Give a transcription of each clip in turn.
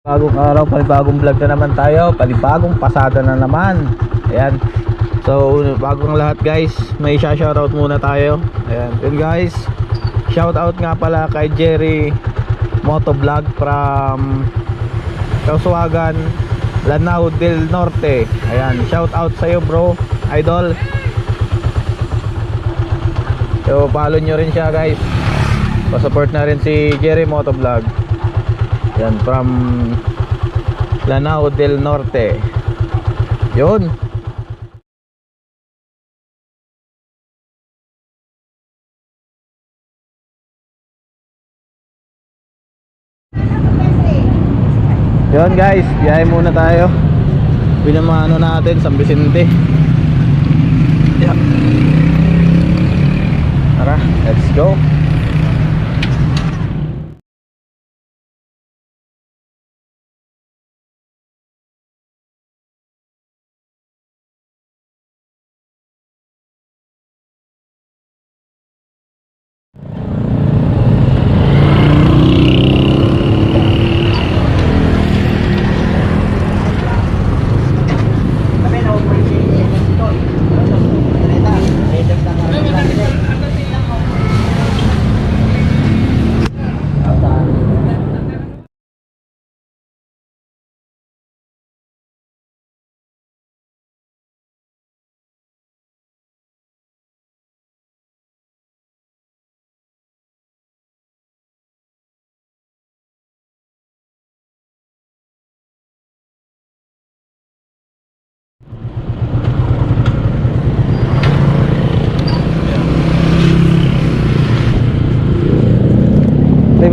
Bagong araw, panibagong vlog na naman tayo. Panibagong pasada na naman. Ayan. So, bagong lahat guys. May shoutout muna tayo. Ayan, yun guys. Shoutout nga pala kay Jerry Motovlog from Kausuagan Lanao del Norte. Ayan, shoutout sa'yo bro. Idol. So, follow nyo rin siya guys. Pa-support na rin si Jerry Motovlog yan, from Lanao del Norte. Yun. Yun guys, biyahe muna tayo. Binamano natin San Vicente. Yeah. Tara, let's go.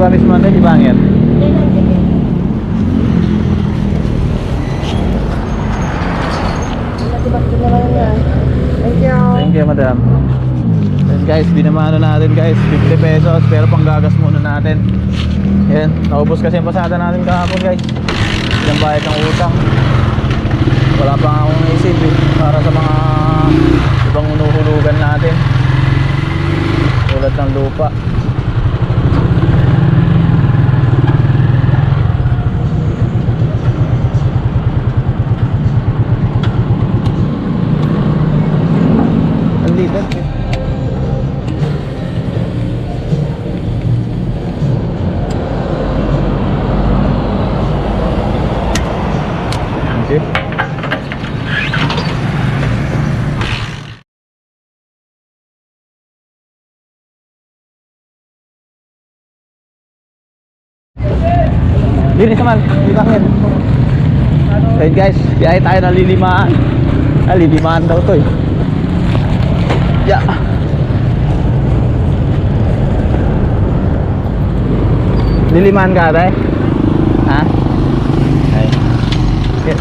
Di ba mismo di bangit? Thank you. Thank you, madam. Yan guys, binamano natin guys, 50 pesos pero panggagas muna natin. Yan, naubos kasi yung pasada natin kahapon guys. Yung bayad ng utang. Wala pa akong naisip eh, para sa mga ibang unuhulugan natin. Tulad ng lupa. Linis naman, hindi bakit. Ayun guys, biyahe tayo ng lilimaan. Ah, lilimaan daw to eh. Yeah. Liliman ka ate? Ha? Ay. Okay.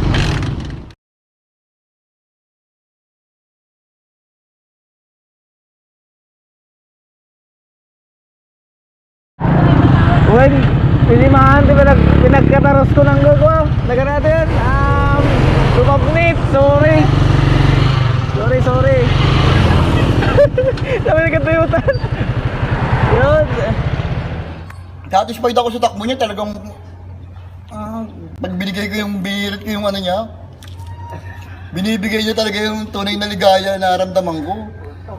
When liliman, di ba nag, pinagkataros ko ng gogo? Naga natin, um, lumabnit, sorry. Sorry, sorry. Sabi nagkatuyutan. Yun. Dati spide ako sa takbo niya, talagang ah, pag binigay ko yung birit ko yung ano niya, binibigay niya talaga yung tunay na ligaya na naramdaman ko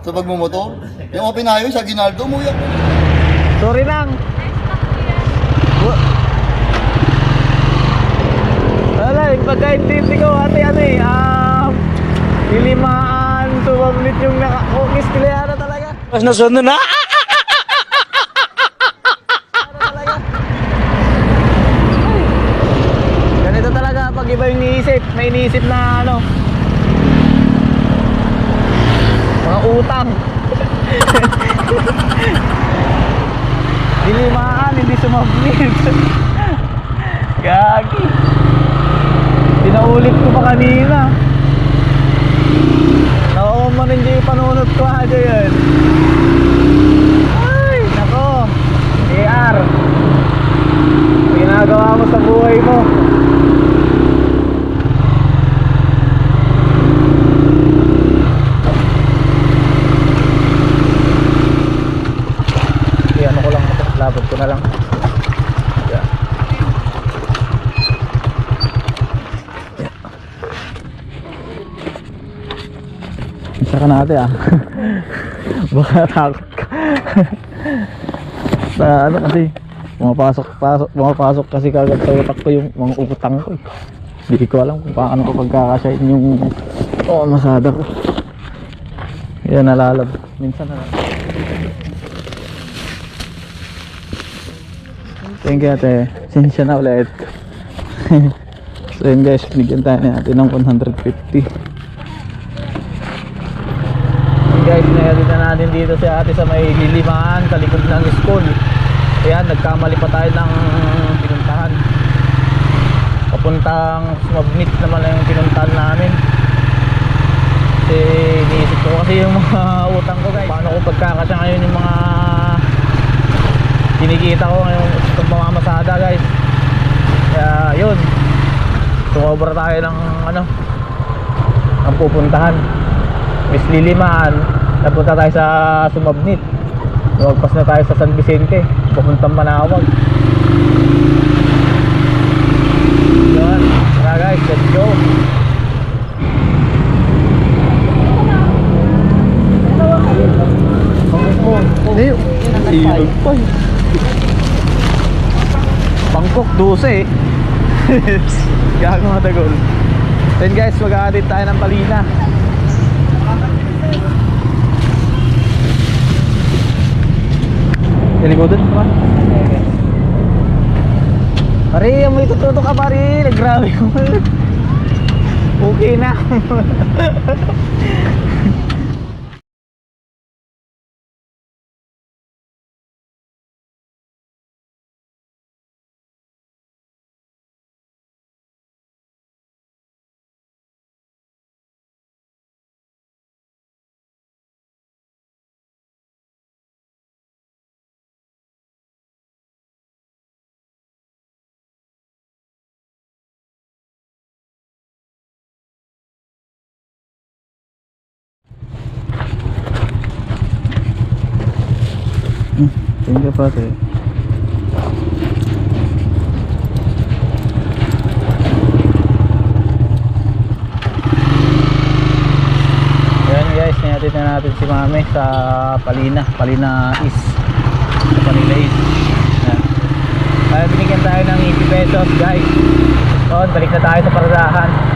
sa pagmumotor. Yung open highway sa Ginaldo, umuwi ako. Sorry lang. Wa- Wala, yung pagkaintindi ko, ate, ano eh, um, lilimaan, sumablit yung naka-focus kailangan talaga. Mas nasunod na. Ganito talaga pag iba yung iniisip, may iniisip na ano, mga utang. Dilimaan, hindi sumablit. Gagi. Pinaulit ko pa kanina. Mo rin yung panunod ko ha, yun. Ay, nako. AR. Ginagawa mo sa buhay mo. ano ko lang, labot ko na lang. ka natin ah. Baka takot ka. sa ano kasi, pumapasok, pasok, pumapasok kasi kagad sa utak ko yung mga utang ko eh. Hindi ko alam kung paano ko pagkakasyahin yung oh, masada ko. Yan nalalab. Minsan nalalab. Thank you ate. Sinsya na ulit. so yun guys, binigyan tayo natin ng 150. Yun guys, nayarin na natin dito si ate sa may lilimaan, sa ng school. Ayan, nagkamali pa tayo ng pinuntahan. Papuntang Sumabnit naman yung pinuntahan namin. Kasi iniisip ko kasi yung mga utang ko guys. Paano ko pagkakasya ngayon yung mga kinikita ko ngayon itong mga masada guys. Kaya yun. Sumobra tayo ng ano ang pupuntahan. Miss. Napunta tayo sa Sumabnit. Lumagpas na tayo sa San Vicente. Papuntang Manawag. Yun. Tara guys, let's go. Hindi. Silog pa. Bangkok 12 eh. Gago mga tagol. Then guys, mag-a-edit tayo ng palina. Nalikodan ka ba? Pare, may tututo ka pare. Grabe. Okay na. Thank you pare. Ayan guys, niyatid na natin si Mami sa Palina, Palina East. Sa Palina East. Ayan. Kaya binigyan tayo ng 80 pesos guys. Doon, balik na tayo sa paradahan.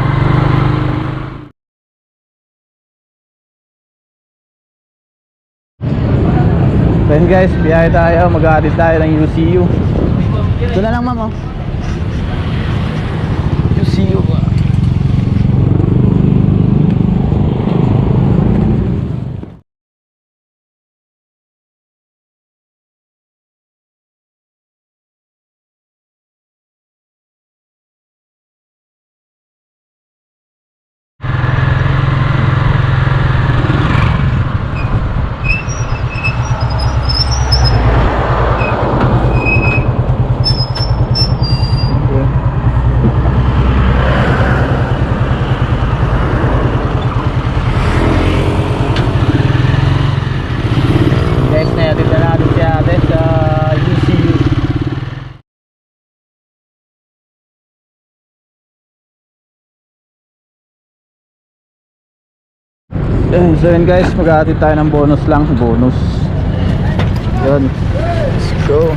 So yun guys, biyahe tayo, mag-aadit tayo ng UCU. Ito na lang ma'am oh. UCU. Natin na natin si ate sa UCU. Eh, so yun guys, mag-aatid tayo ng bonus lang, bonus. Yun. Let's go.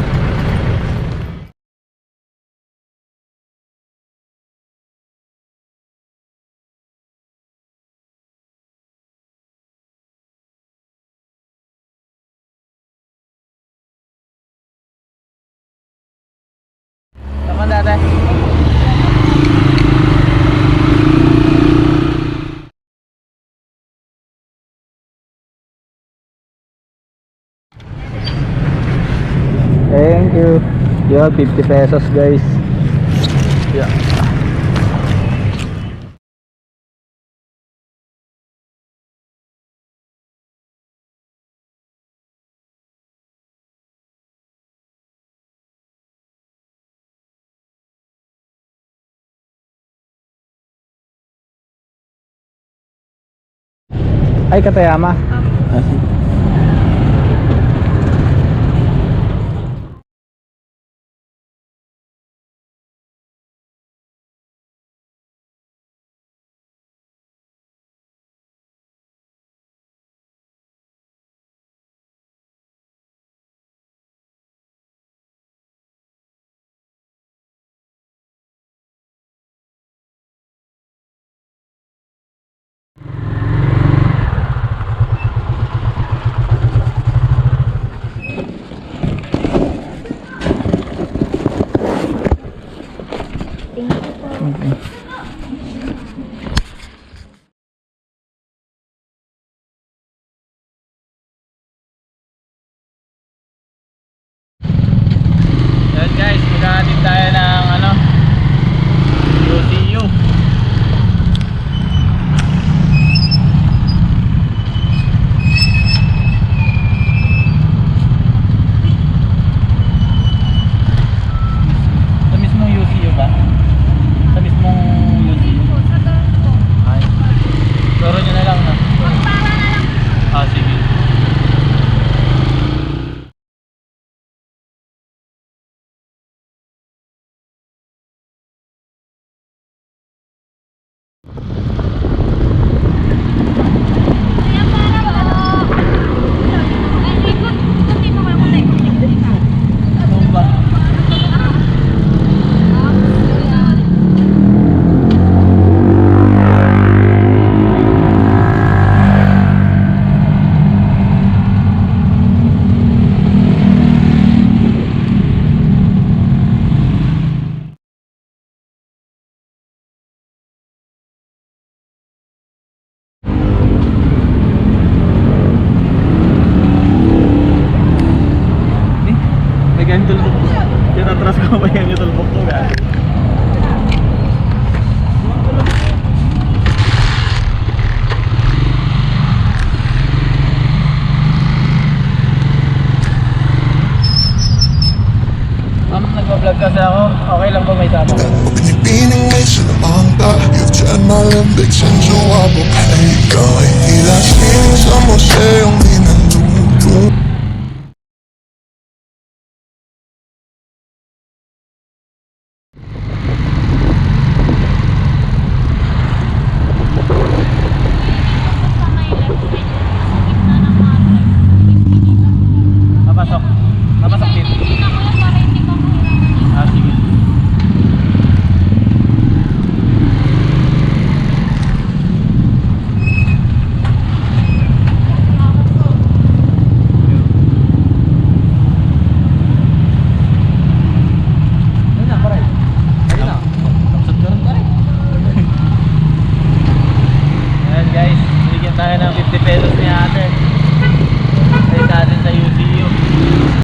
Tama dati. Thank you. Yo, 50 pesos guys. Yeah. Ay, Katayama. Ah, Tinatras ko pa yung itulbok ko guys. Nagpa-vlog kasi ako, okay lang ba may tama?